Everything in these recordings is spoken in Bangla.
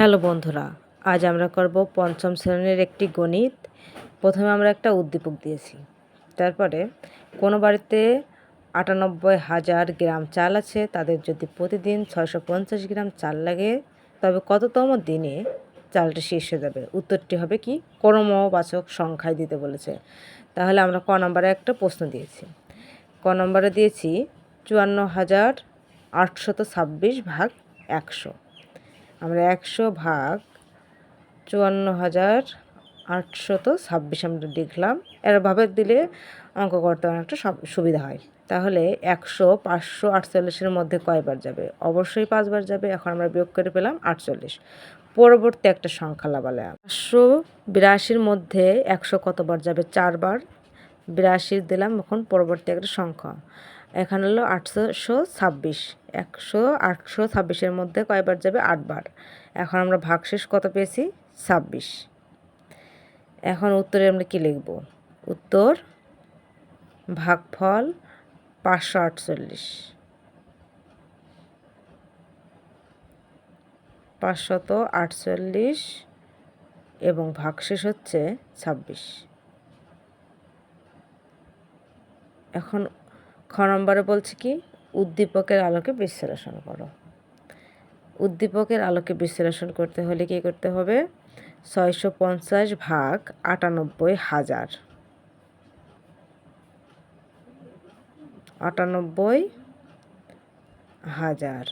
হ্যালো বন্ধুরা, আজ আমরা করব পঞ্চম শ্রেণির একটি গণিত। প্রথমে আমরা একটা উদ্দীপক দিয়েছি। তারপরে কোনো বাড়িতে আটানব্বই হাজার গ্রাম চাল আছে, তাদের যদি প্রতিদিন ছয়শো পঞ্চাশ গ্রাম চাল লাগে, তবে কততম দিনে চালটা শেষ হয়ে যাবে? উত্তরটি হবে কি? ক্রমবাচক সংখ্যায় দিতে বলেছে। তাহলে আমরা ক নম্বরে একটা প্রশ্ন দিয়েছি। ক নম্বরে দিয়েছি, চুয়ান্ন হাজার আটশত ছাব্বিশ ভাগ একশো। আমরা একশো ভাগ চুয়ান্ন হাজার আটশত ছাব্বিশ আমরা লিখলাম এরভাবে দিলে অঙ্ক করতে অনেকটা সুবিধা হয়। তাহলে একশো পাঁচশো আটচল্লিশের মধ্যে কয়বার যাবে? অবশ্যই পাঁচবার যাবে। এখন আমরা বিয়োগ করে পেলাম আটচল্লিশ। পরবর্তী একটা সংখ্যা লাগালে পাঁচশো বিরাশির মধ্যে একশো কতবার যাবে? চারবার। বিরাশি দিলাম, এখন পরবর্তী একটা সংখ্যা। এখানে হলো আটশোশো ছাব্বিশ। একশো, আটশো, ছাব্বিশের মধ্যে কয়বার যাবে? আটবার। এখন আমরা ভাগশেষ কত পেয়েছি? ছাব্বিশ। এখন উত্তরে আমরা কী লিখব? উত্তর, ভাগফল পাঁচশো আটচল্লিশ। পাঁচশত আটচল্লিশ এবং ভাগশেষ হচ্ছে ছাব্বিশ। এখন খ নম্বরে বলছে কি, উদ্দীপকের আলোকে বিশ্লেষণ করো। উদ্দীপকের আলোকে বিশ্লেষণ করতে হলে কী করতে হবে? ছয়শো পঞ্চাশ ভাগ আটানব্বই হাজার। আটানব্বই হাজার।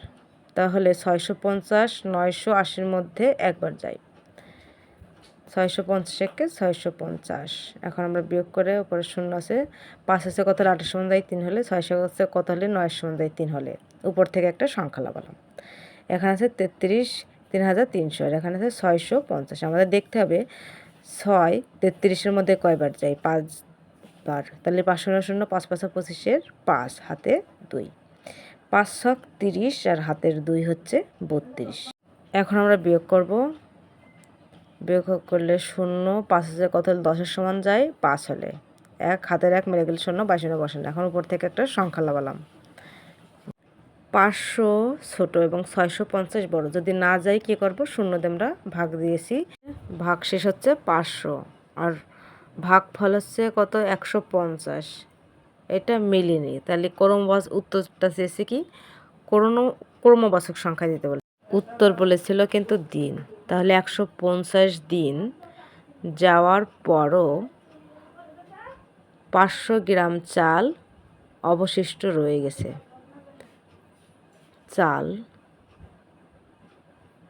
তাহলে ছয়শো পঞ্চাশ, নয়শো আশির মধ্যে একবার যাই। ছয়শো পঞ্চাশ একে ছয়শো পঞ্চাশ। এখন আমরা বিয়োগ করে উপরে শূন্য আছে, পাঁচ আছে কত হলে আটের সমান তিন হলে, ছয়শো কত হলে নয়ের সমান তিন হলে। উপর থেকে একটা সংখ্যা লাগালাম। এখানে আছে তেত্রিশ, তিন হাজার তিনশো, আর এখানে আছে ছয়শো পঞ্চাশ। আমাদের দেখতে হবে, ছয় তেত্রিশের মধ্যে কয়বার যাই? পাঁচবার। তাহলে পাঁচ শূন্য শূন্য, পাঁচ পাঁচ পঁচিশের পাঁচ, হাতে দুই। পাঁচ ছক তিরিশ, আর হাতের দুই হচ্ছে বত্রিশ। এখন আমরা বিয়োগ করব বিয়োগ করলে শূন্য, পাঁচ হাজার কত হলে দশের সমান যায়? পাঁচ হলে। এক, হাতের এক মেরে গেলে শূন্য, বাইশ শূন্য বসেন এখন উপর থেকে একটা সংখ্যা লাগালাম। পাঁচশো ছোট এবং ছয়শো পঞ্চাশ বড়। যদি না যাই, কী করব? শূন্য আমরা ভাগ দিয়েছি। ভাগ শেষ হচ্ছে পাঁচশো। আর ভাগ ফল হচ্ছে কত? একশো পঞ্চাশ। এটা মিলিনি। তাহলে ক্রমবাস উত্তরটা চেয়েছে কি? ক্রম ক্রমবাচক সংখ্যা দিতে বলে। উত্তর বলেছিল কিন্তু দিন। তাহলে একশো পঞ্চাশ দিন। যাওয়ার পরও পাঁচশো গ্রাম চাল অবশিষ্ট রয়ে গেছে। চাল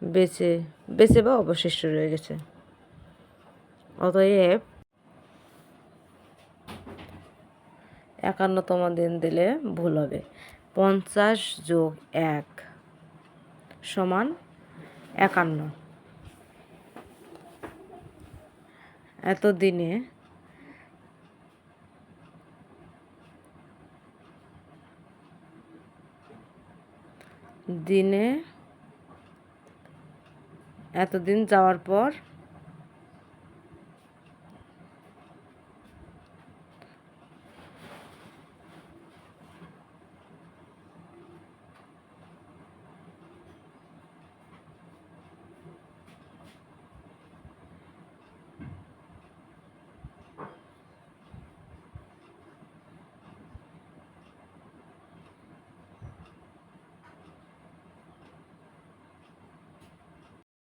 বেঁচে বেঁচে বা অবশিষ্ট রয়ে গেছে। অতএব একান্নতম দিন দিলে ভুল হবে। পঞ্চাশ যোগ এক সমান একান্ন। এত দিনে দিনে এতদিন যাওয়ার পর